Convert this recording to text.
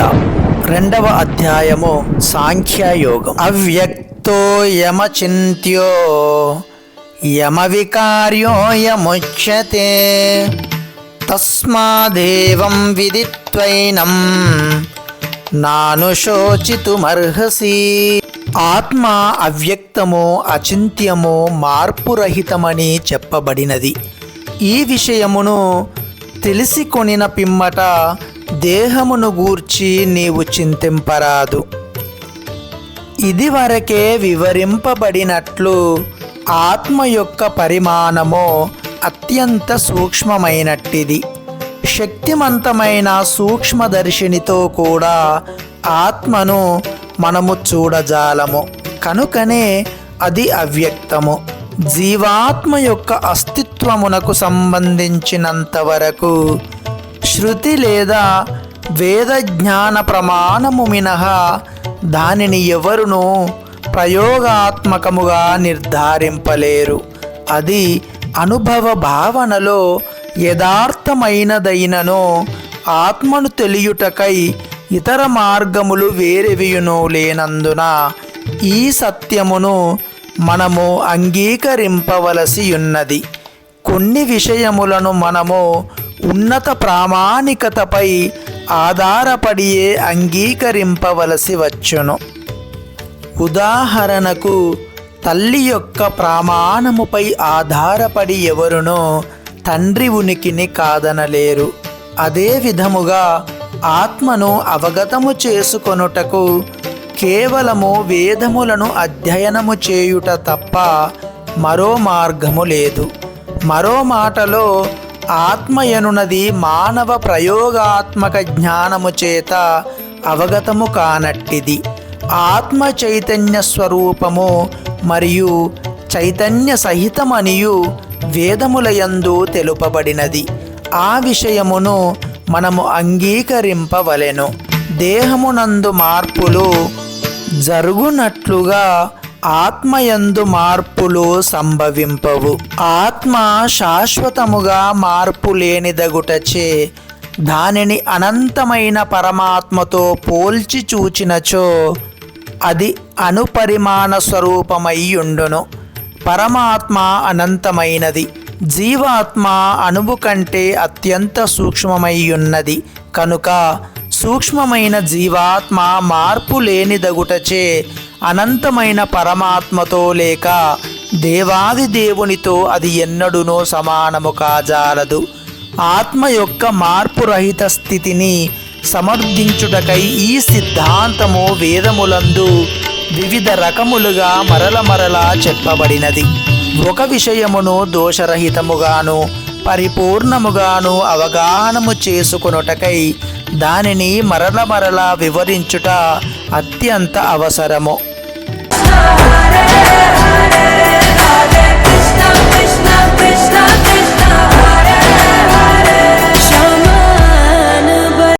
గీత రెండవ అధ్యాయము సాంఖ్యయోగం. అవ్యక్తో యమచింత్యో యమ వికార్యో యముచ్యతే తస్మాదేవం విదిత్వైనం నానుశోచితుమర్హసి ఆత్మ అవ్యక్తము అచింత్యము మార్పురహితమని చెప్పబడినది. ఈ విషయమును తెలిసి కొనిన పిమ్మట దేహమును గూర్చి నీవు చింతింపరాదు. ఇదివరకే వివరింపబడినట్లు ఆత్మ యొక్క పరిమాణము అత్యంత సూక్ష్మమైనట్టిది. శక్తిమంతమైన సూక్ష్మదర్శినితో కూడా ఆత్మను మనము చూడజాలము. కనుకనే అది అవ్యక్తము. జీవాత్మ యొక్క అస్తిత్వమునకు సంబంధించినంత వరకు శృతి లేదా వేద జ్ఞాన ప్రమాణము మినహా దానిని ఎవరునూ ప్రయోగాత్మకముగా నిర్ధారింపలేరు. అది అనుభవ భావనలో యథార్థమైనదైనను ఆత్మను తెలియుటకై ఇతర మార్గములు వేరెవియును లేనందున ఈ సత్యమును మనము అంగీకరింపవలసి ఉన్నది కొన్ని విషయములను మనము ఉన్నత ప్రామాణికతపై ఆధారపడియే అంగీకరింపవలసి వచ్చును. ఉదాహరణకు తల్లి యొక్క ప్రామాణముపై ఆధారపడి ఎవరునో తండ్రి ఉనికిని కాదనలేరు. అదే విధముగా ఆత్మను అవగతము చేసుకొనుటకు కేవలము వేదములను అధ్యయనము చేయుట తప్ప మరో మార్గము లేదు. మరో మాటలో ఆత్మయనున్నది మానవ ప్రయోగాత్మక జ్ఞానము చేత అవగతము కానట్టిది. ఆత్మ చైతన్య స్వరూపము మరియు చైతన్య సహితమనియు వేదములయందు తెలుపబడినది. ఆ విషయమును మనము అంగీకరింపవలెను. దేహమునందు మార్పులు జరుగునట్లుగా ఆత్మయందు మార్పులు సంభవింపవు. ఆత్మ శాశ్వతముగా మార్పు లేనిదగుటచే దానిని అనంతమైన పరమాత్మతో పోల్చి చూచినచో అది అనుపరిమాణ స్వరూపమయ్యుండును. పరమాత్మ అనంతమైనది. జీవాత్మ అణువు కంటే అత్యంత సూక్ష్మమయ్యున్నది. కనుక సూక్ష్మమైన జీవాత్మ మార్పు లేనిదగుటచే అనంతమైన పరమాత్మతో లేక దేవాది దేవునితో అది ఎన్నడునో సమానము కాజాలదు. ఆత్మ యొక్క మార్పురహిత స్థితిని సమర్థించుటకై ఈ సిద్ధాంతము వేదములందు వివిధ రకములుగా మరల మరలా చెప్పబడినది. ఒక విషయమును దోషరహితముగాను పరిపూర్ణముగాను అవగాహనము చేసుకొనుటకై దానిని మరల మరలా వివరించుట అత్యంత అవసరము. started